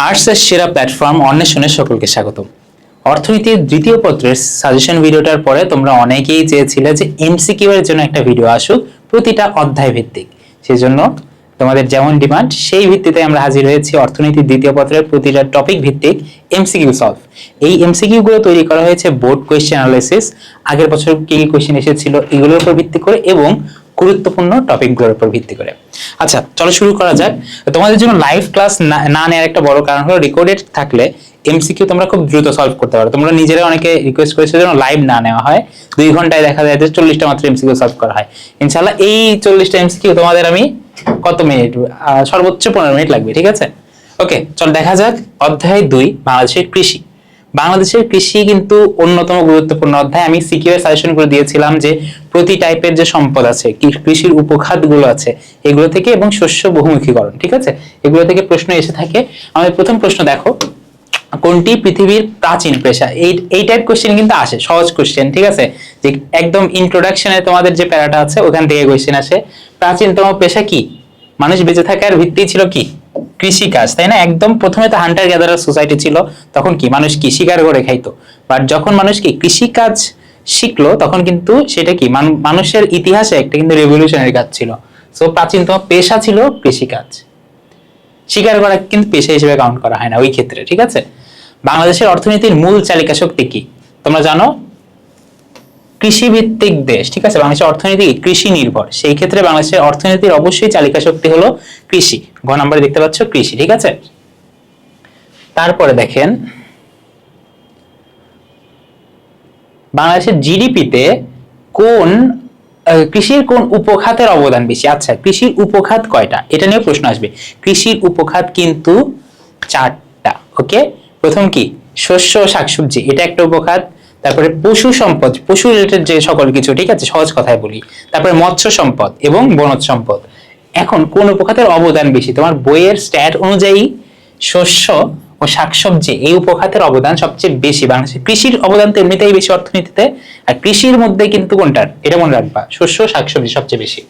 আর্টসের সেরা প্ল্যাটফর্ম অন্বেষণে সকলকে স্বাগত অর্থনীতির দ্বিতীয় পত্রের সাজেশন ভিডিওটার পরে তোমরা অনেকেই চেয়েছিলে যে এমসিকিউ এর জন্য একটা ভিডিও আসুক, প্রতিটা অধ্যায় ভিত্তিক সেজন্য তোমাদের যেমন ডিমান্ড সেই ভিত্তিতে আমরা হাজির হয়েছি অর্থনীতির দ্বিতীয় পত্রের প্রতিটা টপিক ভিত্তিক এমসিকিউ সলভ এই এমসিকিউ গুলো তৈরি করা হয়েছে বোর্ড কোয়েশ্চেন অ্যানালাইসিস আগের বছর কি কি কোয়েশ্চেন এসেছিল এগুলোর উপর ভিত্তি করে এবং গুরুত্বপূর্ণ টপিকগুলোর উপর ভিত্তি করে। আচ্ছা চলো শুরু করা যাক। তোমাদের জন্য লাইভ ক্লাস না নেওয়ার একটা বড় কারণ হলো রেকর্ডেড থাকলে এমসিকিউ তোমরা খুব দ্রুত সলভ করতে পারো। তোমরা নিজেরা অনেকে রিকোয়েস্ট করেছ যেন লাইভ না নেওয়া হয়। দুই ঘন্টায় দেখা যায় যে চল্লিশটা মাত্র এমসিকিউ সলভ করা হয়। ইনশাল্লাহ এই চল্লিশটা এমসিকিউ তোমাদের আমি কত মিনিট? সর্বোচ্চ পনেরো মিনিট লাগবে, ঠিক আছে? ওকে, চল দেখা যাক অধ্যায় দুই, বাংলাদেশের কৃষি। বাংলাদেশের কৃষি কিন্তু অন্যতম গুরুত্বপূর্ণ অধ্যায়। আমি সিকিউর সাজেশন করে দিয়েছিলাম যে প্রতি টাইপের যে সম্পদ আছে কৃষির উপখাতগুলো আছে, এগুলো থেকে এবং শস্য বহুমুখীকরণ, ঠিক আছে? এগুলো থেকে প্রশ্ন এসে থাকে। আমাদের প্রথম প্রশ্ন দেখো। কোনটি পৃথিবীর প্রাচীন পেশা? এই এই টাইপ কোশ্চেন কিন্তু আসে, সহজ কোশ্চেন ঠিক আছে? যে একদম ইন্ট্রোডাকশনে তোমাদের যে প্যারাটা আছে, ওখান থেকে কোশ্চেন আসে। প্রাচীনতম পেশা কি? মানুষ বেঁচে থাকার ভিত্তি ছিল কি? কৃষি কাজ তাই না? একদম প্রথমে তো হান্টার গ্যাদারার সোসাইটি ছিল, তখন কি? মানুষ কি? শিকার করে খাইতো। বাট যখন মানুষ কি? কৃষি কাজ শিখলো, তখন কিন্তু সেটা কি? মান- মানুষের ইতিহাসে একটা কিন্তু রেভলিউশনারি কাজ ছিল। সো প্রাচীনতম পেশা ছিল কৃষি কাজ স্বীকার করা কিন্তু পেশা হিসেবে কাউন্ট করা হয় না, ওই ক্ষেত্রে, ঠিক আছে? বাংলাদেশের অর্থনীতির মূল চালিকা শক্তি কি? তোমরা জানো? কৃষি ভিত্তিক দেশ, ঠিক আছে? বাংলাদেশের অর্থনীতি কৃষি নির্ভর। সেই ক্ষেত্রে বাংলাদেশের অর্থনীতির অবশ্যই চালিকা শক্তি হলো কৃষি। ঘ নম্বরে দেখতে পাচ্ছ কৃষি, ঠিক আছে? তারপরে দেখেন, বাংলাদেশের জিডিপিতে কোন কৃষির কোন উপখাতের অবদান বেশি? আচ্ছা কৃষির উপখাত কয়টা? এটা নিয়ে প্রশ্ন আসবে। কৃষির উপখাত কিন্তু চারটা, ওকে? প্রথম কি? শস্য শাকসবজি, এটা একটা উপখাত। তারপরে পশু সম্পদ, পশু রিলেটেড যে সকল কিছু, ঠিক আছে? সহজ কথায় বলি। তারপরে মৎস্য সম্পদ এবং বনজ সম্পদ। এখন কোন উপখাতের অবদান বেশি? তোমার বইয়ের স্ট্যাট অনুযায়ী শস্য ও শাকসবজি, এই উপখাতের অবদান সবচেয়ে বেশি। বাংলাদেশের কৃষির অবদান তো এমনিতেই বেশি অর্থনীতিতে। আর কৃষির মধ্যে কিন্তু কোনটার? এটা মনে রাখবা। শস্য শাকসবজি সবচেয়ে বেশি।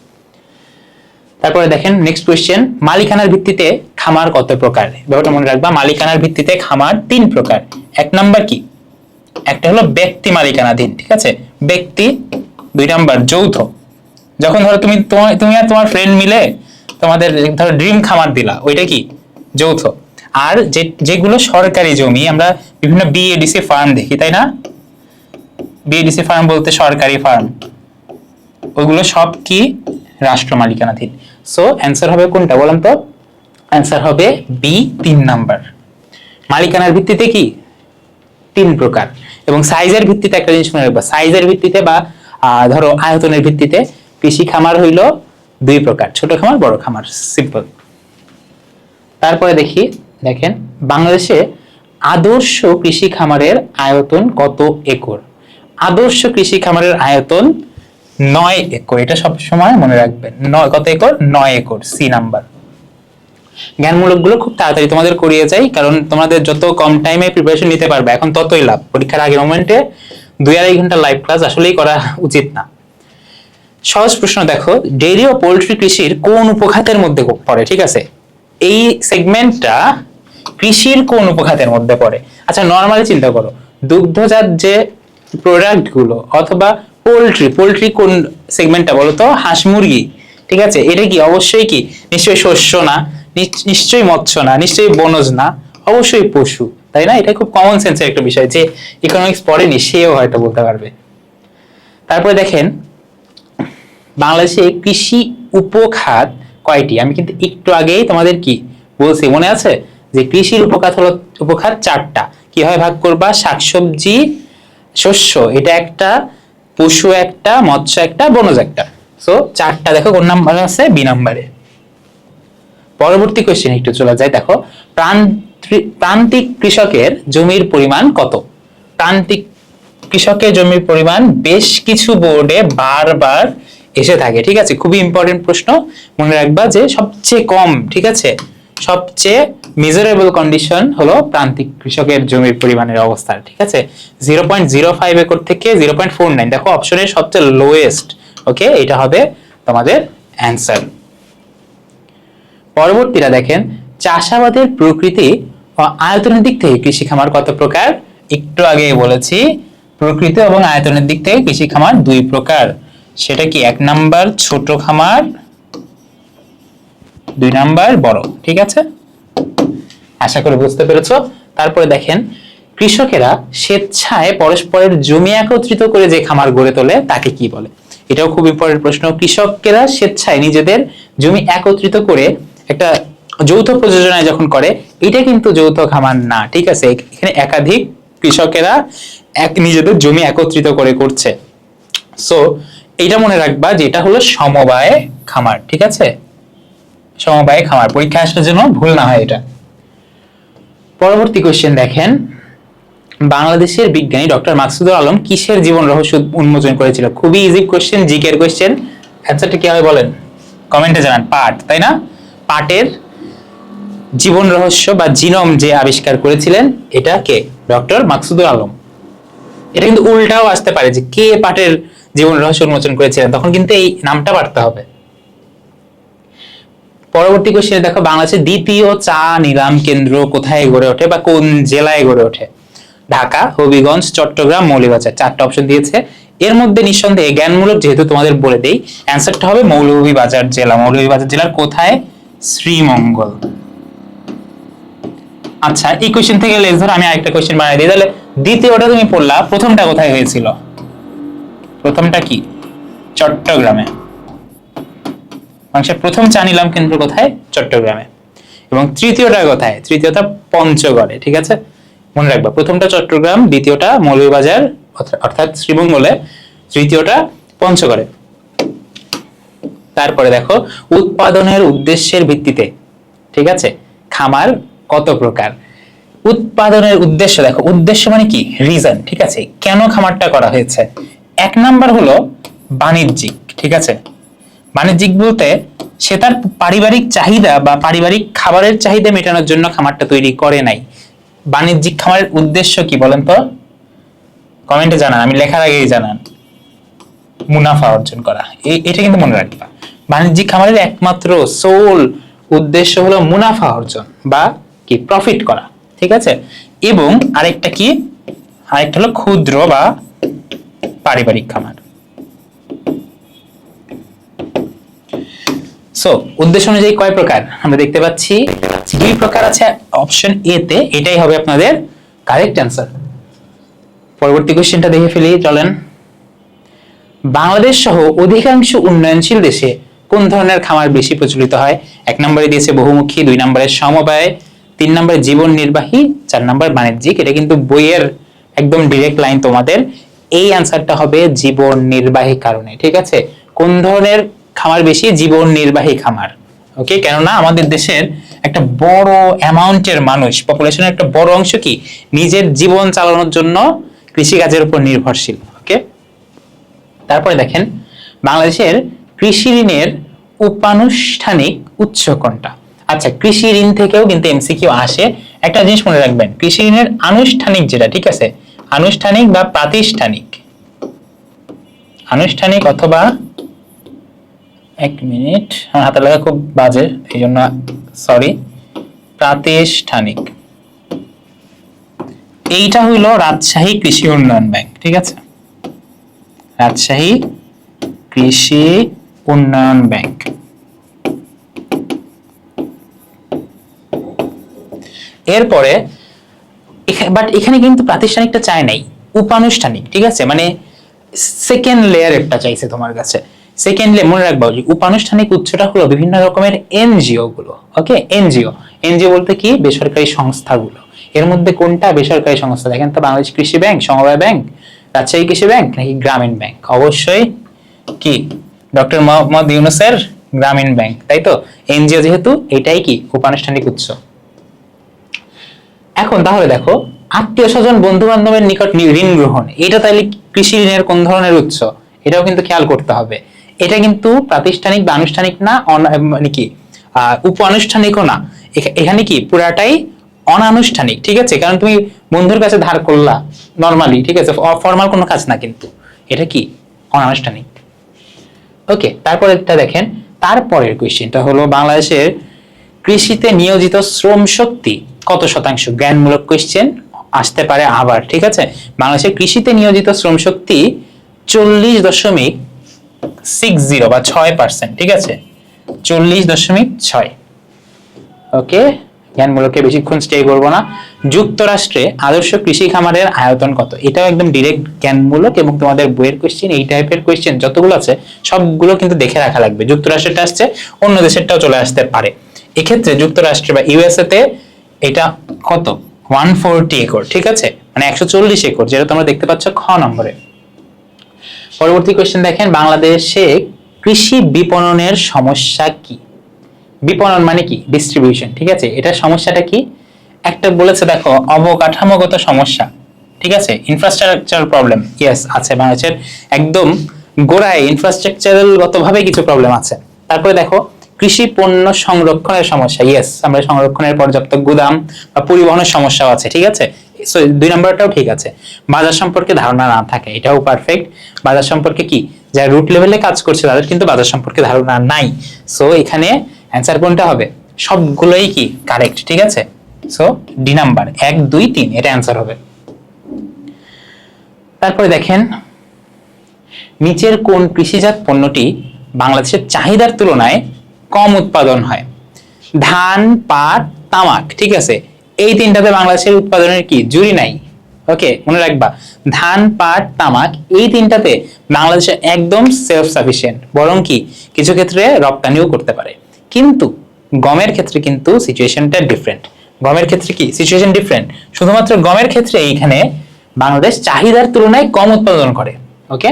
তারপরে দেখেন নেক্সট কোয়েশ্চেন মালিকানার ভিত্তিতে খামার কত প্রকার? ব্যাপারটা মনে রাখবা, মালিকানার ভিত্তিতে খামার তিন প্রকার। এক নাম্বার কি? একটা হলো ব্যক্তি মালিকানাধীন, ঠিক আছে? ব্যক্তি, দুই নাম্বার যৌথ। যখন ধরো তুমি তোমার তুমি আর তোমার ফ্রেন্ড মিলে তোমাদের ধরো ড্রিম খামার দিলা, ওইটা কি? যৌথ। আর যে, যেগুলো সরকারি জমি, আমরা বিভিন্ন বিএডিসি ফার্ম দেখি, তাই না? বিএডিসি ফার্ম বলতে সরকারি ফার্ম ওইগুলো সব কি? রাষ্ট্র মালিকানাধীন। সো অ্যান্সার হবে কোনটা বললাম তো? অ্যান্সার হবে বি তিন নাম্বার মালিকানার ভিত্তিতে কি? তিন প্রকার। এবং সাইজের ভিত্তিতে একটা জিনিস মনে রাখবা। সাইজের ভিত্তিতে বা ধরো আয়তনের ভিত্তিতে কৃষি খামার হইল দুই প্রকার। ছোট খামার, বড় খামার। সিম্পল তারপরে দেখি, দেখেন, বাংলাদেশে আদর্শ কৃষি খামারের আয়তন কত একর? আদর্শ কৃষি খামারের আয়তন নয় একর, এটা সব সময় মনে রাখবেন। নয়, কত একর? নয় একর সি নাম্বার জ্ঞানমূলকগুলো খুব তাড়াতাড়ি তোমাদের করিয়ে যাই, কারণ তোমাদের যত কম টাইমে প্রিপারেশন নিতে পারবে, এখন ততই লাভ। পরীক্ষার আগের মোমেন্টে দুই আড়াই ঘণ্টা লাইভ ক্লাস আসলেই করা উচিত না। সহজ প্রশ্ন দেখো ডেইরি ও পোল্ট্রি কৃষির কোন উপখাতের মধ্যে পড়ে, ঠিক আছে? এই সেগমেন্টটা কৃষির কোন উপখাতের মধ্যে পড়ে? আচ্ছা নর্মালি চিন্তা করো, দুগ্ধজাত যে প্রোডাক্টগুলো অথবা পোল্ট্রি পোল্ট্রি কোন সেগমেন্টটা বলো তো হাঁস মুরগি, ঠিক আছে? এটা কি? অবশ্যই কি? নিশ্চয়ই শস্য না নিশ্চয়ই মৎস্য না, নিশ্চয়ই বনজ না, অবশ্যই পশু, তাই না? এটা খুব কমন সেন্সের একটা বিষয় যে ইকোনমিক্স পড়েনি, সেও হয়তো বলতে পারবে। তারপরে দেখেন, বাংলাদেশে কৃষি উপখাত কয়টি? আমি কিন্তু একটু আগেই তোমাদের কি বলছি, মনে আছে? যে কৃষির উপখাত হলো, উপখাত চারটা। কীভাবে ভাগ করবা? শাকসবজি, শস্য, এটা একটা পশু একটা, মৎস্য একটা, বনজ একটা। সো চারটা, দেখো, কোন নাম্বার আছে? বি নাম্বারে পরবর্তী কোশ্চেন একটু চলে যায় দেখো। প্রান্তি- প্রান্তিক কৃষকের জমির পরিমাণ কত? প্রান্তিক কৃষকের জমির পরিমাণ বেশ কিছু বোর্ডে বারবার এসে থাকে, ঠিক আছে? খুবই ইম্পর্টেন্ট প্রশ্ন। মনে রাখবা যে সবচেয়ে কম, ঠিক আছে? সবচেয়ে মেজারেবল কন্ডিশন হলো প্রান্তিক কৃষকের জমির পরিমাণের অবস্থা, ঠিক আছে? Zero point zero five acre থেকে জিরো পয়েন্ট ফোর নাইন দেখো অপশনের সবচেয়ে লোয়েস্ট ওকে এটা হবে তোমাদের অ্যান্সার পরবর্তীটা দেখেন, চাষাবাদের প্রকৃতি আয়তনের দিক থেকে কৃষি খামার কত প্রকার? একটু আগে বলেছি, প্রকৃতি এবং আয়তনের দিক থেকে কৃষি খামার দুই প্রকার। সেটা কি এক নাম্বার ছোট খামার, দুই নাম্বার বড়, ঠিক আছে? আশা করি বুঝতে পেরেছ। তারপরে দেখেন, কৃষকেরা স্বেচ্ছায় পরস্পরের জমি একত্রিত করে যে খামার গড়ে তোলে, তাকে কি বলে? এটাও খুব ইম্পর্টেন্ট প্রশ্ন। কৃষকেরা স্বেচ্ছায় নিজেদের জমি একত্রিত করে একটা যৌথ প্রযোজনায় যখন করে, এটা কিন্তু যৌথ খামার না, ঠিক আছে? এখানে একাধিক কৃষকেরা এক নিজেদের জমি একত্রিত করে করছে। সো এটা মনে রাখবা যে এটা হলো সমবায় খামার, ঠিক আছে? সমবায় খামার পরীক্ষা আসার জন্য ভুল না হয় এটা। পরবর্তী কোয়েশ্চেন দেখেন, বাংলাদেশের বিজ্ঞানী ডক্টর মাকসুদুল আলম কিসের জীবন রহস্য উন্মোচন করেছিল? খুবই ইজি কোশ্চেন জিকের কোশ্চেন অ্যান্সারটা কি হবে বলেন? কমেন্টে জানান, পাট, তাই না? পাটের জীবন রহস্য বা জিনোম যে আবিষ্কার করেছিলেন, এটা কে? ডক্টর মাকসুদুল আলম। এটা কিন্তু উল্টাও আসতে পারে যে কে পাটের জীবন রহস্য উন্মোচন করেছিলেন। তখন কিন্তু এই নামটা পারতে হবে। পরবর্তী কোশ্চেন দেখো, বাংলাদেশের দ্বিতীয় চা নিলাম কেন্দ্র কোথায় গড়ে ওঠে বা কোন জেলায় গড়ে ওঠে? ঢাকা, হবিগঞ্জ, চট্টগ্রাম, মৌলভীবাজার। চারটা অপশন দিয়েছে। এর মধ্যে নিঃসন্দেহে জ্ঞানমূলক যেহেতু তোমাদের বলে দেই অ্যান্সারটা হবে মৌলভীবাজার জেলা। মৌলভীবাজার জেলার কোথায়? শ্রীমঙ্গল। আচ্ছা এই কোশ্চেন থেকে লেস ধর, আমি আরেকটা কোশ্চেন বানাই দিই। তাহলে দ্বিতীয়টা তুমি পড়লা, প্রথমটা কোথায় হয়েছিল? প্রথমটা কি? চট্টগ্রামে। মানুষের প্রথম চা নিলাম কেন্দ্র কোথায়? চট্টগ্রামে। এবং তৃতীয়টা কোথায়? তৃতীয়টা পঞ্চগড়ে, ঠিক আছে? মনে রাখবা, প্রথমটা চট্টগ্রাম, দ্বিতীয়টা মৌলভীবাজার অর্থাৎ শ্রীমঙ্গলে, তৃতীয়টা পঞ্চগড়ে। তারপরে দেখো, উৎপাদনের উদ্দেশ্যের ভিত্তিতে, ঠিক আছে? খামার কত প্রকার? উৎপাদনের উদ্দেশ্য, দেখো, উদ্দেশ্য মানে কি? রিজন ঠিক আছে? কেন খামারটা করা হয়েছে? এক নাম্বার হলো বাণিজ্যিক, ঠিক আছে? বাণিজ্যিক বলতে সে তার পারিবারিক চাহিদা বা পারিবারিক খাবারের চাহিদা মেটানোর জন্য খামারটা তৈরি করে নাই। বাণিজ্যিক খামারের উদ্দেশ্য কি বলেন তো? কমেন্টে জানান, আমি লেখার আগেই জানান। মুনাফা অর্জন করা এটা কিন্তু মনে রাখবা। বাণিজ্যিক খামারের একমাত্র সোল উদ্দেশ্য হলো মুনাফা অর্জন বা কি প্রফিট করা, ঠিক আছে? এবং আরেকটা কি? আরেকটা হলো ক্ষুদ্র বা পারিবারিক খামার। সো উদ্দেশ্য অনুযায়ী কয় প্রকার? আমরা দেখতে পাচ্ছি, দুই প্রকার আছে অপশন এ তে, এটাই হবে আপনাদের কারেক্ট অ্যান্সার পরবর্তী কোশ্চেনটা দেখে ফেলি, চলেন। বাংলাদেশ সহ অধিকাংশ উন্নয়নশীল দেশে কোন ধরনের খামার বেশি প্রচলিত হয়? এক নম্বরে দিয়েছে বহুমুখী, দুই নম্বরে সমবায়, তিন নম্বরে জীবন নির্বাহী, চার নম্বর বাণিজ্যিক। এটা কিন্তু বইয়ের একদম ডিরেক্ট লাইন তোমাদের। এই অ্যান্সারটা হবে জীবন নির্বাহী কারণে, ঠিক আছে? কোন ধরনের খামার বেশি, জীবন নির্বাহী খামার ওকে কেননা আমাদের দেশের একটা বড় অ্যামাউন্টের মানুষ পপুলেশনের একটা বড় অংশ কি? নিজের জীবন চালানোর জন্য কৃষিকাজের উপর নির্ভরশীল ওকে তারপরে দেখেন, বাংলাদেশের কৃষি ঋণের উপানুষ্ঠানিক উৎস কোনটা? আচ্ছা কৃষি ঋণ থেকেও কিন্তু এমসিকিউ আসে। একটা জিনিস মনে রাখবেন, কৃষি ঋণের আনুষ্ঠানিক যেটা, ঠিক আছে? আনুষ্ঠানিক বা প্রাতিষ্ঠানিক। আনুষ্ঠানিক অথবা এক মিনিট। আমার হাতে লাগা খুব বাজে, এই জন্য সরি প্রাতিষ্ঠানিক। এইটা হইল রাজশাহী কৃষি উন্নয়ন ব্যাংক, ঠিক আছে? রাজশাহী কৃষি উন্নয়ন ব্যাংক। এরপরে বাট এখানে কিন্তু প্রাতিষ্ঠানিকটা চায় নাই, উপানুষ্ঠানিক, ঠিক আছে? মানে সেকেন্ড লেয়ারেরটা চাইছে তোমার কাছে। সেকেন্ড লেয়ার মনে রাখবা যে উপানুষ্ঠানিক উৎসটা হলো বিভিন্ন রকমের এনজিও গুলো ওকে এনজিও। এনজিও বলতে কি? বেসরকারি সংস্থাগুলো। এর মধ্যে কোনটা বেসরকারি সংস্থা? দেখেন তো বাংলাদেশ কৃষি ব্যাংক, সমবায় ব্যাংক, রাজশাহী কৃষি ব্যাংক নাকি গ্রামীণ ব্যাংক? অবশ্যই কি? ডক্টর মোহাম্মদ ইউনুসের গ্রামীণ ব্যাংক, তাই তো? এনজিও যেহেতু এটাই কি? উপানুষ্ঠানিক উৎস। এখন তাহলে দেখো, আত্মীয় স্বজন বন্ধু বান্ধবের নিকট ঋণ গ্রহণ, এটা তাহলে কৃষি ঋণের কোন ধরনের উৎস? এটাও কিন্তু খেয়াল করতে হবে। এটা কিন্তু প্রাতিষ্ঠানিক বা আনুষ্ঠানিক না মানে কি উপ আনুষ্ঠানিকও না। এখানে কি, পুরাটাই অনানুষ্ঠানিক, ঠিক আছে? কারণ তুমি বন্ধুর কাছে ধার করলা নর্মালি ঠিক আছে? ফর্মাল কোনো কাজ না কিন্তু। এটা কি, অনানুষ্ঠানিক? ওকে তারপরে একটা দেখেন। তারপরের কোয়েশ্চেনটা হলো বাংলাদেশের কৃষিতে নিয়োজিত শ্রম শক্তি কত শতাংশ? জ্ঞানমূলক কোয়েশ্চেন আসতে পারে আবার, ঠিক আছে? বাংলাদেশের কৃষিতে নিয়োজিত শ্রম শক্তি চল্লিশ দশমিক সিক্স জিরো বা ছয় পার্সেন্ট ঠিক আছে? চল্লিশ দশমিক ছয়। ওকে? জ্ঞানমূলকে বেশিক্ষণ স্টে করব না। যুক্তরাষ্ট্রে আদর্শ কৃষি খামারের আয়তন কত? এটাও একদম ডিরেক্ট জ্ঞানমূলক এবং তোমাদের বইয়ের কোশ্চেন এই টাইপের কোশ্চেন যতগুলো আছে, সবগুলো কিন্তু দেখে রাখা লাগবে। যুক্তরাষ্ট্রেরটা আসছে, অন্য দেশেরটাও চলে আসতে পারে। এক্ষেত্রে যুক্তরাষ্ট্রে বা ইউএসএ তে এটা কত? ওয়ান ফোরটি একর, ঠিক আছে? মানে একশো চল্লিশ একর, যেটা তোমরা দেখতে পাচ্ছ খ নম্বরে। পরবর্তী কোয়েশ্চেন দেখেন, বাংলাদেশে কৃষি বিপণনের সমস্যা কি? বিপণন মানে কি? ডিস্ট্রিবিউশন ঠিক আছে? এটা সমস্যাটা কি? একটা বলেছে, দেখো, অবকাঠামোগত সমস্যা, ঠিক আছে? ইনফ্রাস্ট্রাকচার প্রবলেম ইয়েস আছে বাংলাদেশের একদম গোড়ায় ইনফ্রাস্ট্রাকচারালগতভাবে কিছু প্রবলেম আছে। তারপরে দেখো কৃষি পণ্য সংরক্ষণের সমস্যা ইয়েস আমরা সংরক্ষণের পর্যাপ্ত গুদাম বা পরিবহনের সমস্যাও আছে, ঠিক আছে? দুই নম্বরটাও ঠিক আছে। বাজার সম্পর্কে ধারণা না থাকে, এটাও পারফেক্ট বাজার সম্পর্কে কি? যারা রুট লেভেলে কাজ করছে, তাদের কিন্তু বাজার সম্পর্কে ধারণা নাই। সো এখানে অ্যান্সার কোনটা হবে? সবগুলোই কি? কারেক্ট ঠিক আছে? সো ডি নাম্বার এক, দুই, তিন, এটা অ্যান্সার হবে। তারপরে দেখেন, নিচের কোন কৃষিজাত পণ্যটি বাংলাদেশের চাহিদার তুলনায় কম উৎপাদন হয়। ধান, পাট, তামাক, ঠিক আছে? এই তিনটাতে বাংলাদেশের উৎপাদনের কি? জুরি নাই। ওকে, মনে রাখবা। ধান, পাট, তামাক, এই তিনটাতে বাংলাদেশে একদম সেলফ সাফিসিয়েন্ট বরং কি? কিছু ক্ষেত্রে রপ্তানিও করতে পারে। কিন্তু গমের ক্ষেত্রে কিন্তু সিচুয়েশনটা ডিফারেন্ট গমের ক্ষেত্রে কি? সিচুয়েশন ডিফারেন্ট শুধুমাত্র গমের ক্ষেত্রে এইখানে বাংলাদেশ চাহিদার তুলনায় কম উৎপাদন করে। ওকে?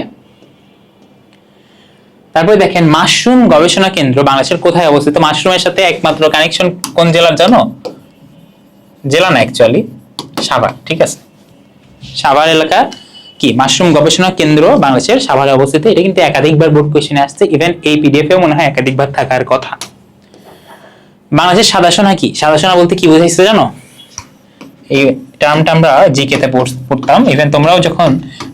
তারপরে দেখেন মাশরুম গবেষণা কেন্দ্র বাংলাদেশের কোথায় অবস্থিত? মাশরুমের সাথে একমাত্র কানেকশন কোন জেলার জানো? জেলা না অ্যাকচুয়ালি সাভার, ঠিক আছে? সাভার এলাকা কি? মাশরুম গবেষণা কেন্দ্র বাংলাদেশের সাভারে অবস্থিত। এটা কিন্তু একাধিকবার বোর্ড কোয়েশ্চেনে আসছে। ইভেন এই পিডিএফেও মনে হয় একাধিকবার থাকার কথা। বাংলাদেশের সাদা সোনা কি? সাদা সোনা বলতে কি বোঝাইছে জানো? এই টার্মটা আমরা জিকেতে পড়তাম। ইভেন তোমরাও যখন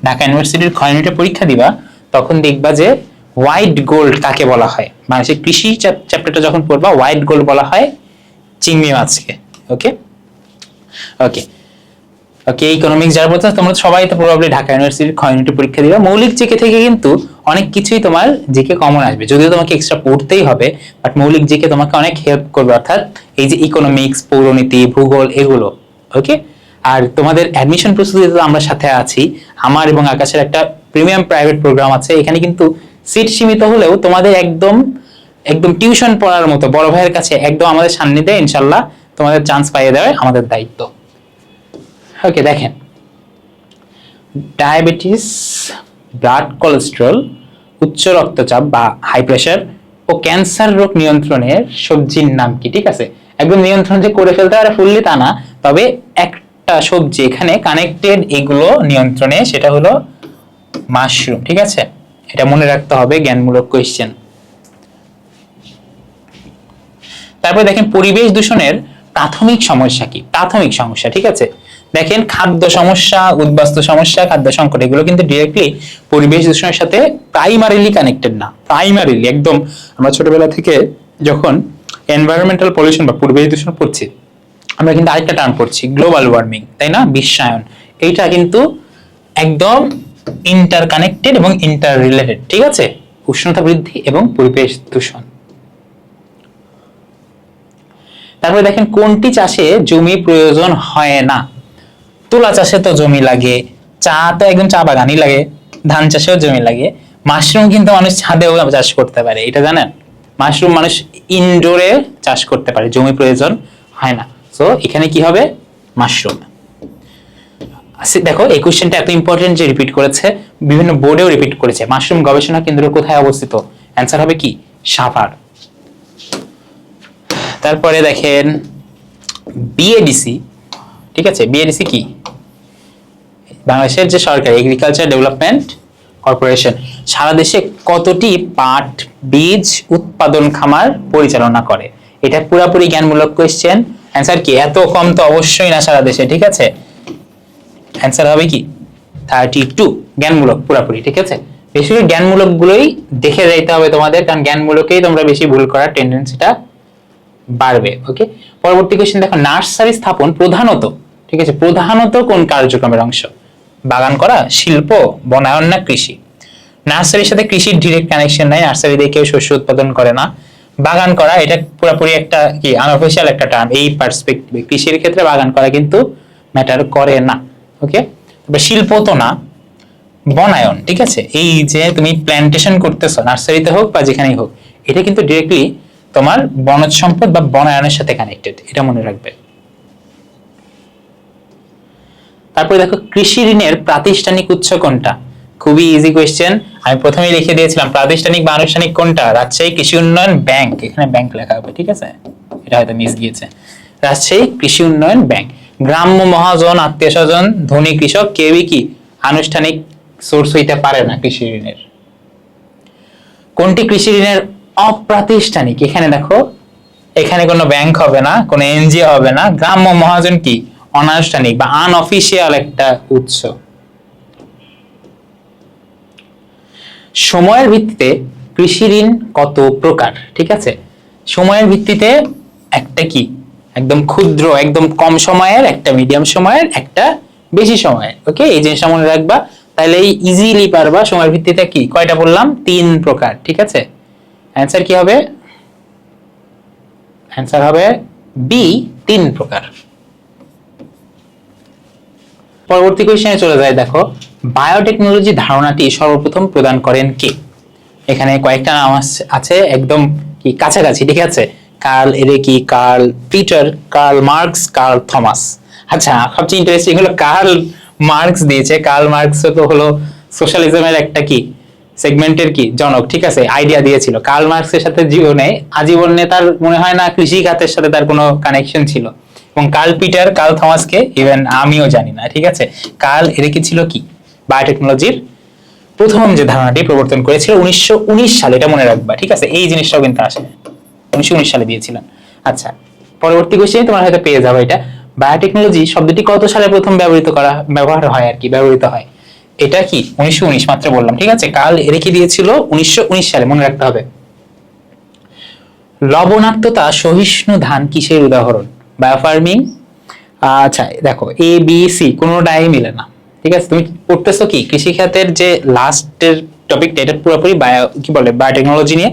ঢাকা ইউনিভার্সিটির ইউনিটে পরীক্ষা দিবা, তখন দেখবা যে হোয়াইট গোল্ড কাকে বলা হয়? বাংলাদেশের কৃষি চ্যাপ্টারটা যখন পড়বা হোয়াইট গোল্ড বলা হয় চিংড়ি মাছকে ওকে ওকে ওকে ইকোনমিক্স যারা বলতে তোমরা সবাই তো প্রবাবলি ঢাকা ইউনিভার্সিটির ক্ষয় পরীক্ষা দিবা। মৌলিক জিকে থেকে কিন্তু অনেক কিছুই তোমার জিকে কমন আসবে। যদিও তোমাকে এক্সট্রা পড়তেই হবে বাট মৌলিক জিকে তোমাকে অনেক হেল্প করবে, অর্থাৎ এই যে ইকোনমিক্স পৌরনীতি, ভূগোল, এগুলো ওকে আর তোমাদের অ্যাডমিশন প্রস্তুতিতে তো আমরা সাথে আছি। আমার এবং আকাশের একটা প্রিমিয়াম প্রাইভেট প্রোগ্রাম আছে। এখানে কিন্তু সিট সীমিত হলেও তোমাদের একদম একদম টিউশন পড়ার মতো বড় ভাইয়ের কাছে একদম আমাদের সান্নিধ্যে ইনশাল্লাহ তোমাদের চান্স পাইয়ে দেওয়া আমাদের দায়িত্ব। ওকে দেখেন। ডায়াবেটিস ব্লাড কোলেস্ট্রল উচ্চ রক্তচাপ বা হাই প্রেশার ও ক্যান্সার রোগ নিয়ন্ত্রণের সবজির নাম কি, ঠিক আছে? একদম নিয়ন্ত্রণ যে করে ফেলতে পারে ফুললি তা না, তবে একটা সবজি এখানে কানেক্টেড এগুলো নিয়ন্ত্রণে, সেটা হলো মাশরুম ঠিক আছে? এটা মনে রাখতে হবে, জ্ঞানমূলক কোয়েশ্চেন তারপরে দেখেন পরিবেশ দূষণের প্রাথমিক সমস্যা কি? প্রাথমিক সমস্যা, ঠিক আছে? দেখেন খাদ্য সমস্যা, উদ্বাস্তু সমস্যা, খাদ্য সংকট, এগুলো কিন্তু ডিরেক্টলি পরিবেশ দূষণের সাথে প্রাইমারিলি কানেক্টেড না। প্রাইমারিলি একদম আমরা ছোটবেলা থেকে যখন এনভায়রনমেন্টাল পলিউশন বা পরিবেশ দূষণ পড়ছি, আমরা কিন্তু আরেকটা টার্ম পড়ছি গ্লোবাল ওয়ার্মিং তাই না? বিশ্বায়ন। এইটা কিন্তু একদম ইন্টার কানেক্টেড এবং ইন্টার রিলেটেড ঠিক আছে? উষ্ণতা বৃদ্ধি এবং পরিবেশ দূষণ। তারপরে দেখেন, কোনটি চাষে জমি প্রয়োজন হয় না? তুলা চাষে তো জমি লাগে, চা তো একদম চা বাগানই লাগে, ধান চাষেও জমি লাগে। মাশরুম কিন্তু মানুষ ছাদেও চাষ করতে পারে, এটা জানেন? মাশরুম মানুষ ইনডোরে চাষ করতে পারে, জমি প্রয়োজন হয় না। সো এখানে কি হবে? মাশরুম। দেখো, এই কোশ্চেনটা এত ইম্পর্টেন্ট যে রিপিট করেছে, বিভিন্ন বোর্ডেও রিপিট করেছে। মাশরুম গবেষণা কেন্দ্র কোথায় অবস্থিত? অ্যান্সার হবে কি? সাভার। তারপরে দেখেন বিএডিসি ঠিক আছে? বিএডিসি কি? বাংলাদেশের যে সরকার এগ্রিকালচার ডেভেলপমেন্ট কর্পোরেশন সারা দেশে কতটি পাট, বীজ উৎপাদন খামার পরিচালনা করে? এটা পুরাপুরি জ্ঞানমূলক কোয়েশ্চেন অ্যান্সার কি? এত কম তো অবশ্যই না সারা দেশে, ঠিক আছে? অ্যান্সার হবে কি? থার্টি টু জ্ঞানমূলক, পুরাপুরি, ঠিক আছে? বেশিরভাগ জ্ঞানমূলক গুলোই দেখে যাইতে হবে তোমাদের, কারণ জ্ঞানমূলকেই তোমরা বেশি ভুল করার টেন্ডেন্সিটা বাড়বে ওকে পরবর্তী কোশ্চেন দেখো নার্সারি স্থাপন প্রধানত, ঠিক আছে? প্রধানত কোন কার্যক্রমের অংশ? বাগান করা, শিল্প, বনায়ন না কৃষি? নার্সারির সাথে কৃষির ডিরেক্ট কানেকশন নাই নার্সারি দিয়ে কেউ শস্য উৎপাদন করে না। বাগান করা, এটা পুরোপুরি একটা কি আনঅফিসিয়াল একটা টার্ম এই পার্সপেক্টিভে কৃষির ক্ষেত্রে বাগান করা কিন্তু ম্যাটার করে না। ওকে তবে শিল্প তো না, বনায়ন, ঠিক আছে? এই যে তুমি প্ল্যান্টেশন করতেছো নার্সারিতে হোক বা যেখানেই হোক, এটা কিন্তু ডিরেক্টলি তোমার বনজ সম্পদ বা বনায়নের সাথে কানেক্টেড এটা মনে রাখবে। তারপরে দেখো, কৃষি ঋণের প্রাতিষ্ঠানিক উৎস কোনটা? খুবই ইজি কোয়েশ্চেন আমি প্রথমেই লিখে দিয়েছিলাম, প্রাতিষ্ঠানিক বা আনুষ্ঠানিক কোনটা? রাজশাহী কৃষি উন্নয়ন ব্যাংক, এখানে ব্যাংক লেখা হবে, ঠিক আছে? এটা হয়তো মিস গিয়েছে। রাজশাহী কৃষি উন্নয়ন ব্যাংক। গ্রাম্য মহাজন, আত্মীয় স্বজন, ধনী কৃষক, কেউই কি আনুষ্ঠানিক সোর্স হইতে পারে না কৃষি ঋণের? কোনটি কৃষি ঋণের অপ্রাতিষ্ঠানিক? এখানে দেখো, এখানে কোনো ব্যাংক হবে না, কোনো এনজিও হবে না, গ্রাম্য মহাজন কি অনানুষ্ঠানিক বা আনঅফিসিয়াল একটা উৎস? সময়ের ভিত্তিতে কৃষি ঋণ কত প্রকার? ঠিক আছে? সময়ের ভিত্তিতে একটা কি? একদম ক্ষুদ্র, একদম কম সময়ের, একটা মিডিয়াম সময়ের, একটা বেশি সময়ের ওকে এই জিনিসটা মনে রাখবা। তাহলে এই ইজিলি পারবা। সময়ের ভিত্তিতে কি? কয়টা বললাম? তিন প্রকার, ঠিক আছে? অ্যান্সার কি হবে? অ্যান্সার হবে বি তিন প্রকার। পরবর্তী কোয়েশ্চেনে চলে যায়, দেখো। বায়োটেকনোলজি ধারণাটি সর্বপ্রথম প্রদান করেন কে? এখানে কয়েকটা নাম আছে, একদম কি কাছাকাছি, ঠিক আছে? Karl এরেকি, Karl Peter, Karl Marx, Karl Thomas. আচ্ছা সবচেয়ে ইন্টারেস্টিং হলো কার্ল মার্কস দিয়েছে। কার্ল মার্কস তো হলো সোশ্যালিজমের একটা কি? সেগমেন্টের কি? জনক, ঠিক আছে? আইডিয়া দিয়েছিল। কার্ল মার্কসের সাথে জীবনে, আজীবনে তার মনে হয় না কৃষি খাতের সাথে তার কোনো কানেকশন ছিল। এবং কার্ল পিটার, কার্ল থমাসকে ইভেন আমিও জানি না, ঠিক আছে? কার্ল এরেকি ছিল কি? বায়োটেকনোলজির প্রথম যে ধারণাটি প্রবর্তন করেছিল উনিশশো উনিশ সালে, এটা মনে রাখবা, ঠিক আছে? এই জিনিসটাও কিন্তু আসে। উনিশশো সালে দিয়েছিলেন আচ্ছা পরবর্তী কোশ্চেন তোমার হয়তো পেয়ে যাবে এটা। বায়োটেকনোলজি শব্দটি কত সালে প্রথম ব্যবহৃত করা, ব্যবহার হয় আর কি, ব্যবহৃত হয়? এটা কি? উনিশশো মাত্র বললাম, ঠিক আছে? কাল রেখে দিয়েছিল উনিশশো সালে, মনে রাখতে হবে। লবণাক্ততা সহিষ্ণু ধান কিসের উদাহরণ? বায়োফার্মিং আচ্ছা দেখো এ বি সি কোনোটাই মিলে না, ঠিক আছে? তুমি পড়তেছো কি? কৃষি খাতের যে লাস্টের টপিকটা এটা পুরোপুরি বায়ো কি বলে বায়োটেকনোলজি নিয়ে।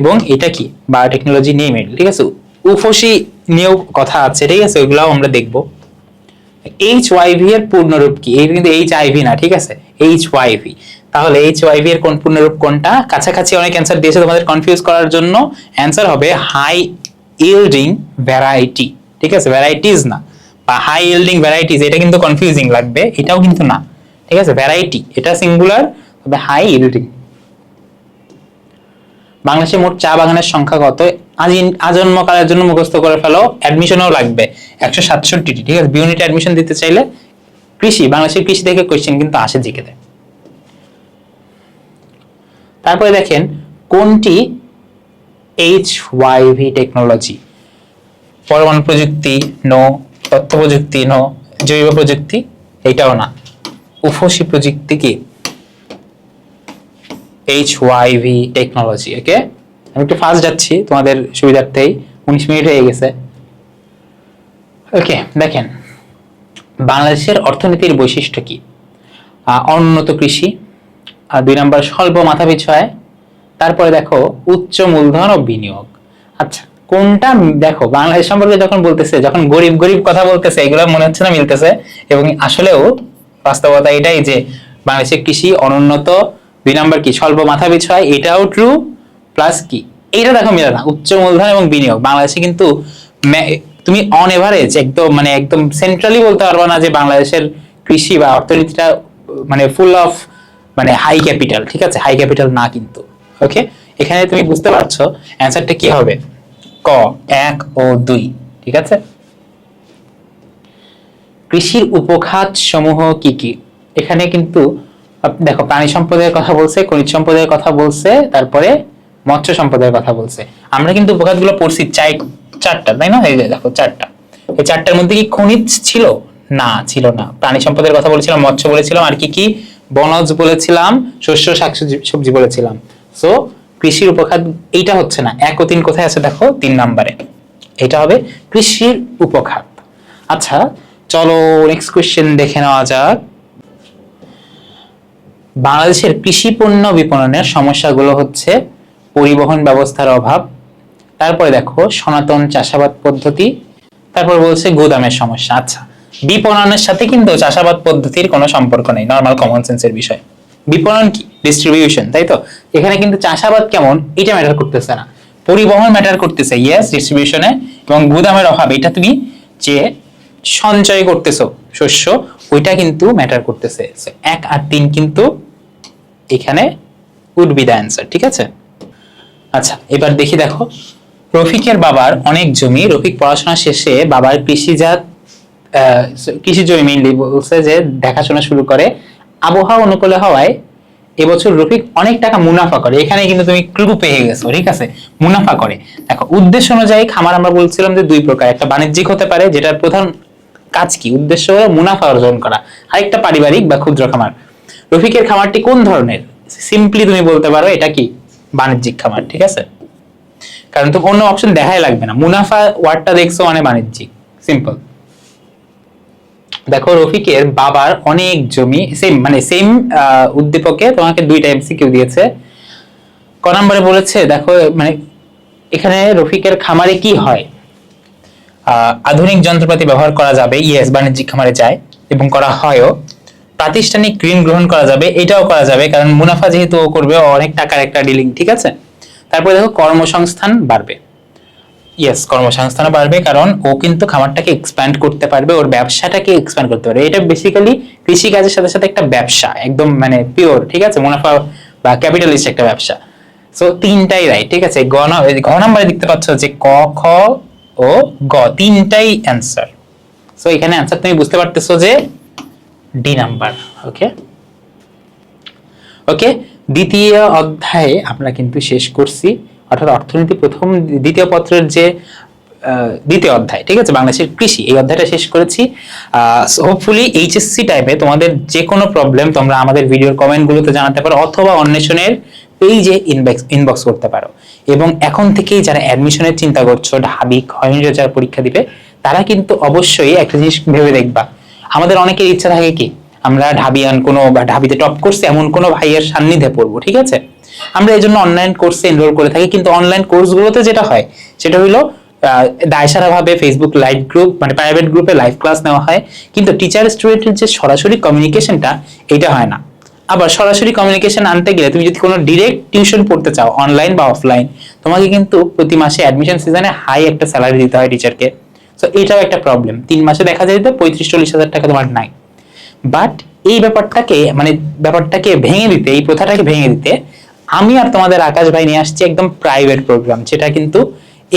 এবং এটা কি? বায়োটেকনোলজি নিয়ে মিল ঠিক আছে? উফসি নিয়েও কথা আছে, ঠিক আছে? ওইগুলাও আমরা দেখব। এইচ ওয়াইভি এর পূর্ণরূপ কি? এই কিন্তু এইচ আইভি না, ঠিক আছে? এইচ ওয়াইভি তাহলে এইচ ওয়াইভি এর কোন পূর্ণরূপ কোনটা? কাছাকাছি অনেক অ্যান্সার দিয়েছে, তোমাদের কনফিউজ করার জন্য। অ্যান্সার হবে হাই ইল্ডিং ভ্যারাইটি ঠিক আছে? ভ্যারাইটিস না। বা হাই ইল্ডিং ভ্যারাইটিস এটা কিন্তু কনফিউজিং লাগবে, এটাও কিন্তু না। ঠিক আছে? ভ্যারাইটি এটা সিঙ্গুলার তবে হাই ইল্ডিং বাংলাদেশে মোট চা বাগানের সংখ্যা কত? আজন্মকালের জন্য মুখস্থ করে ফেলো অ্যাডমিশনও লাগবে। একশো সাতষট্টিটি, ঠিক আছে? বিউনিট অ্যাডমিশন দিতে চাইলে কৃষি, বাংলাদেশের কৃষি থেকে কোয়েশ্চেন কিন্তু আসে জিকে দেয় তারপরে দেখেন, কোনটি এইচ ওয়াইভি টেকনোলজি পরমাণু প্রযুক্তি, নো, তথ্য প্রযুক্তি, নো, জৈব প্রযুক্তি, এটাও না। উফসি প্রযুক্তি কি? এইচ ওয়াইভি টেকনোলজি ওকে আমি একটু ফাস্ট যাচ্ছি, তোমাদের সুবিধার্থেই। উনিশ মিনিট হয়ে গেছে। ওকে দেখেন। বাংলাদেশের অর্থনীতির বৈশিষ্ট্য কি? অনুন্নত কৃষি, আর দুই নম্বর স্বল্প মাথাপিছু আয় তারপরে দেখো, উচ্চ মূলধন ও বিনিয়োগ। আচ্ছা কোনটা, দেখো, বাংলাদেশ সম্পর্কে যখন বলতেছে, যখন গরিব গরিব কথা বলতেছে, এগুলো মনে হচ্ছে না মিলতেছে। এবং আসলেও বাস্তবতা এটাই যে, বাংলাদেশের কৃষি অনুন্নত দুই নম্বর কি? স্বল্প মাথা পিছু আয় এটাও ট্রু প্লাস কি? এইটা দেখো মিলে না উচ্চ মূলধন এবং বিনিয়োগ। বাংলাদেশে কিন্তু তুমি অন এভারেজ একদম মানে একদম সেন্ট্রালি বলতে পারবা না যে বাংলাদেশের কৃষি বা অর্থনীতিটা মানে ফুল অফ মানে হাই ক্যাপিটাল ঠিক আছে? হাই ক্যাপিটাল না কিন্তু ওকে এখানে তুমি বুঝতে পারছ অ্যান্সারটা কি হবে? ক, এক ও দুই, ঠিক আছে? কৃষির উপখাত সমূহ কি কি? এখানে কিন্তু দেখো, প্রাণী সম্পদের কথা বলছে, খনিজ সম্পদের কথা বলছে, তারপরে মৎস্য সম্পদের কথা বলছে। আমরা কিন্তু উপখাতগুলো পড়ছি চাই, চারটা, তাই না? এই যে দেখো, চারটা। এই চারটার মধ্যে কি খনিজ ছিল? না ছিল না। প্রাণী সম্পদের কথা বলেছিলাম, মৎস্য বলেছিলাম, আর কি কি? বনজ বলেছিলাম, শস্য, শাকসবজি, সবজি বলেছিলাম। সো কৃষির উপখাত, এইটা হচ্ছে না। এক ও তিন কোথায় আছে দেখো? তিন নাম্বারে। এটা হবে কৃষির উপখাত। আচ্ছা চলো নেক্সট কোয়েশ্চেন দেখে নেওয়া যাক। বাংলাদেশের কৃষি পণ্য বিপণনের সমস্যাগুলো হচ্ছে পরিবহন ব্যবস্থার অভাব, তারপরে দেখো সনাতন চাষাবাদ পদ্ধতি, তারপর বলছে গুদামের সমস্যা। আচ্ছা বিপণনের সাথে কিন্তু চাষাবাদ পদ্ধতির কোনো সম্পর্ক নেই নর্মাল কমন সেন্সের বিষয়। বিপণন কি? ডিস্ট্রিবিউশন তাই তো? এখানে কিন্তু চাষাবাদ কেমন? এটা ম্যাটার করতেছে না। পরিবহন ম্যাটার করতেছে ইয়েস ডিস্ট্রিবিউশনে এবং গুদামের অভাব, এটা তুমি যে সঞ্চয় করতেছো শস্য, ওইটা কিন্তু ম্যাটার করতেছে। এক আর তিন কিন্তু এখানে উড বি দ্য অ্যান্সার ঠিক আছে? আচ্ছা এবার দেখি দেখো, রফিকের বাবার অনেক জমি, রফিক পড়াশোনা শেষে বাবার কৃষিজাত কৃষি জমি মেইনলি বলছে যে দেখাশোনা শুরু করে, আবহাওয়া অনুকূলে হওয়ায় এবছর রফিক অনেক টাকা মুনাফা করে। এখানে কিন্তু তুমি ক্লু পেয়ে গেছো, ঠিক আছে? মুনাফা করে। দেখো, উদ্দেশ্য অনুযায়ী খামার আমরা বলছিলাম যে দুই প্রকার, একটা বাণিজ্যিক হতে পারে, যেটার প্রধান কাজ কি? উদ্দেশ্য হলো মুনাফা অর্জন করা। আরেকটা পারিবারিক বা ক্ষুদ্র খামার। রফিকের খামারটি কোন ধরনের? সিম্পলি তুমি বলতে পারো, এটা কি? বাণিজ্যিক খামার, ঠিক আছে? কারণ তো অন্য অপশন দেখাই লাগবে না। মুনাফা ওয়ার্ডটা দেখছ মানে বাণিজ্যিক। সিম্পল দেখো, রফিকের বাবার অনেক জমি সেম মানে সেম উদ্দীপকে তোমাকে দুইটা এমসিকিউ দিয়েছে। ক নম্বরে বলেছে, দেখো মানে এখানে রফিকের খামারে কি হয়? আধুনিক যন্ত্রপাতি ব্যবহার করা যাবে। ইয়েস বাণিজ্যিক খামারে যায় এবং করা হয়ও। প্রাতিষ্ঠানিক ঋণ গ্রহণ করা যাবে, এটাও করা যাবে, কারণ মুনাফা যেহেতু ও করবে অনেক টাকার একটা ডিলিং ঠিক আছে? তারপরে দেখো কর্মসংস্থান বাড়বে। ইয়েস কর্মসংস্থানও বাড়বে, কারণ ও কিন্তু খামারটাকে এক্সপ্যান্ড করতে পারবে, ওর ব্যবসাটাকে এক্সপ্যান্ড করতে পারবে। এটা বেসিক্যালি কৃষিকাজের সাথে সাথে একটা ব্যবসা, একদম মানে পিওর ঠিক আছে? মুনাফা বা ক্যাপিটালিস্ট একটা ব্যবসা। সো তিনটাই রাইট ঠিক আছে? গ ন- ঘ নম্বরে দেখতে পাচ্ছ যে ক, খ ও গ, তিনটাই অ্যান্সার সো এখানে অ্যান্সার তুমি বুঝতে পারতেছো যে ডি নাম্বার ওকে ওকে দ্বিতীয় অধ্যায়ে আমরা কিন্তু শেষ করছি, অর্থাৎ অর্থনীতি প্রথম দ্বিতীয় পত্রের যে দ্বিতীয় অধ্যায়, ঠিক আছে? বাংলাদেশের কৃষি, এই অধ্যায়টা শেষ করেছি। হোপফুলি এইচএসসি টাইমে তোমাদের যে কোনো প্রবলেম তোমরা আমাদের ভিডিওর কমেন্টগুলোতে জানাতে পারো, অথবা অন্বেষণের পেজে ইনবক্স ইনবক্স করতে পারো। এবং এখন থেকেই যারা অ্যাডমিশনের চিন্তা করছ, ঢাবি খয়নিজ যারা পরীক্ষা দিবে, তারা কিন্তু অবশ্যই একটা জিনিস ভেবে দেখবা। আমাদের অনেকের ইচ্ছা থাকে কি, আমরা ঢাবিয়ান কোনো বা ঢাবিতে টপ করছে এমন কোনো ভাইয়ের সান্নিধ্যে পড়ব, ঠিক আছে? আমরা এই জন্য অনলাইন কোর্সে এনরোল করে থাকি, কিন্তু অনলাইন কোর্সগুলোতে যেটা হয়, সেটা হলো দায়সারা ভাবে ফেসবুক লাইভ গ্রুপ মানে প্রাইভেট গ্রুপে লাইভ ক্লাস নেওয়া হয়, কিন্তু টিচার স্টুডেন্টের যে সরাসরি কমিউনিকেশনটা এটা হয় না। আবার সরাসরি কমিউনিকেশন আনতে গেলে তুমি যদি কোনো ডিরেক্ট টিউশন পড়তে চাও অনলাইন বা অফলাইন তোমাকে কিন্তু প্রতি মাসে অ্যাডমিশন সিজনে হাই একটা স্যালারি দিতে হয় টিচারকে সো এটাও একটা প্রবলেম তিন মাসে দেখা যায় যে পঁয়ত্রিশ, চল্লিশ হাজার টাকা তোমার নাই। বাট এই ব্যাপারটাকে মানে ব্যাপারটাকে ভেঙে দিতে, এই প্রথাটাকে ভেঙে দিতে আমি আর তোমাদের আকাশ ভাই নিয়ে আসছি একদম প্রাইভেট প্রোগ্রাম যেটা কিন্তু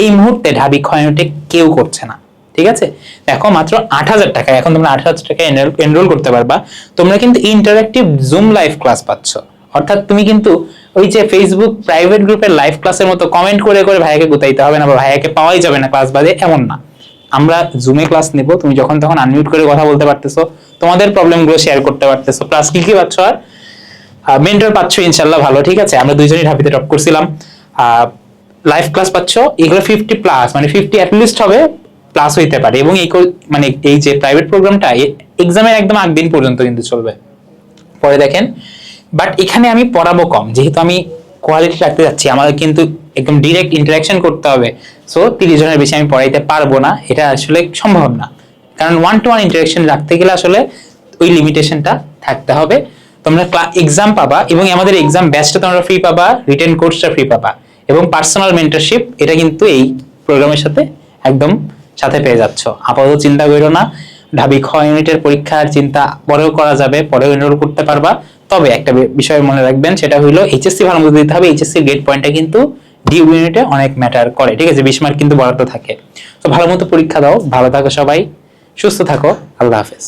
এই মুহূর্তে ঢাবি ক্ষয়নটে কেউ করছে না। ঠিক আছে? দেখো, মাত্র আট হাজার টাকা, এখন তোমরা আট হাজার টাকা এনরোল করতে পারবা। তোমরা কিন্তু ইন্টারাক্টিভ জুম লাইভ ক্লাস পাচ্ছ। অর্থাৎ তুমি কিন্তু ওই যে ফেসবুক প্রাইভেট গ্রুপের লাইভ ক্লাসের মতো কমেন্ট করে করে ভাইয়াকে গুতাইতে হবে না বা ভাইয়াকে পাওয়াই যাবে না ক্লাস বাদে, এমন না। আমরা জুমে ক্লাস নেব, তুমি যখন তখন আনমিউট করে কথা বলতে পারতেছো, তোমাদের প্রবলেমগুলো শেয়ার করতে পারতেছো। প্লাস কি কি পাচ্ছ আর? মেন্টর পাচ্ছ ইনশাল্লাহ ভালো, ঠিক আছে? আমরা দুইজনই ঢাবিতে টপ করছিলাম। লাইভ ক্লাস পাচ্ছ, এগুলো ফিফটি প্লাস মানে ফিফটি অ্যাটলিস্ট হবে প্লাস হইতে পারে। এবং এই মানে এই যে প্রাইভেট প্রোগ্রামটা এক্সামের একদম আগ দিন পর্যন্ত কিন্তু চলবে। পরে দেখেন। বাট এখানে আমি পড়াবো কম, যেহেতু আমি কোয়ালিটি রাখতে যাচ্ছি, আমাদের কিন্তু একদম ডিরেক্ট ইন্টারাকশন করতে হবে। সো তিরিশ জনের বেশি আমি পড়াইতে পারব না, এটা আসলে সম্ভব না। কারণ ওয়ান টু ওয়ান ইন্টারাকশন রাখতে গেলে আসলে ওই লিমিটেশনটা থাকতে হবে। তোমরা এক্সাম পাবা এবং আমাদের এক্সাম ব্যাচটা তোমরা ফ্রি পাবা রিটেন কোর্সটা ফ্রি পাবা। এবং পার্সোনাল মেন্টারশিপ এটা কিন্তু এই প্রোগ্রামের সাথে একদম সাথে পেয়ে যাচ্ছ। আপাতত চিন্তা করো না, ঢাবি খ ইউনিটের পরীক্ষার চিন্তা পরেও করা যাবে, পরেও এনরোল করতে পারবা। তবে একটা বিষয় মনে রাখবেন, সেটা হলো এইচএসসি ভালো দিতে হবে এইচএসসি গ্রেড পয়েন্টটা কিন্তু ডি অনেক ম্যাটার করে, ঠিক আছে? বিশ মার্ক কিন্তু বরাদ্দ থাকে। তো ভালো মতো পরীক্ষা দাও, ভালো থাকো সবাই, সুস্থ থাকো, আল্লাহ হাফেজ।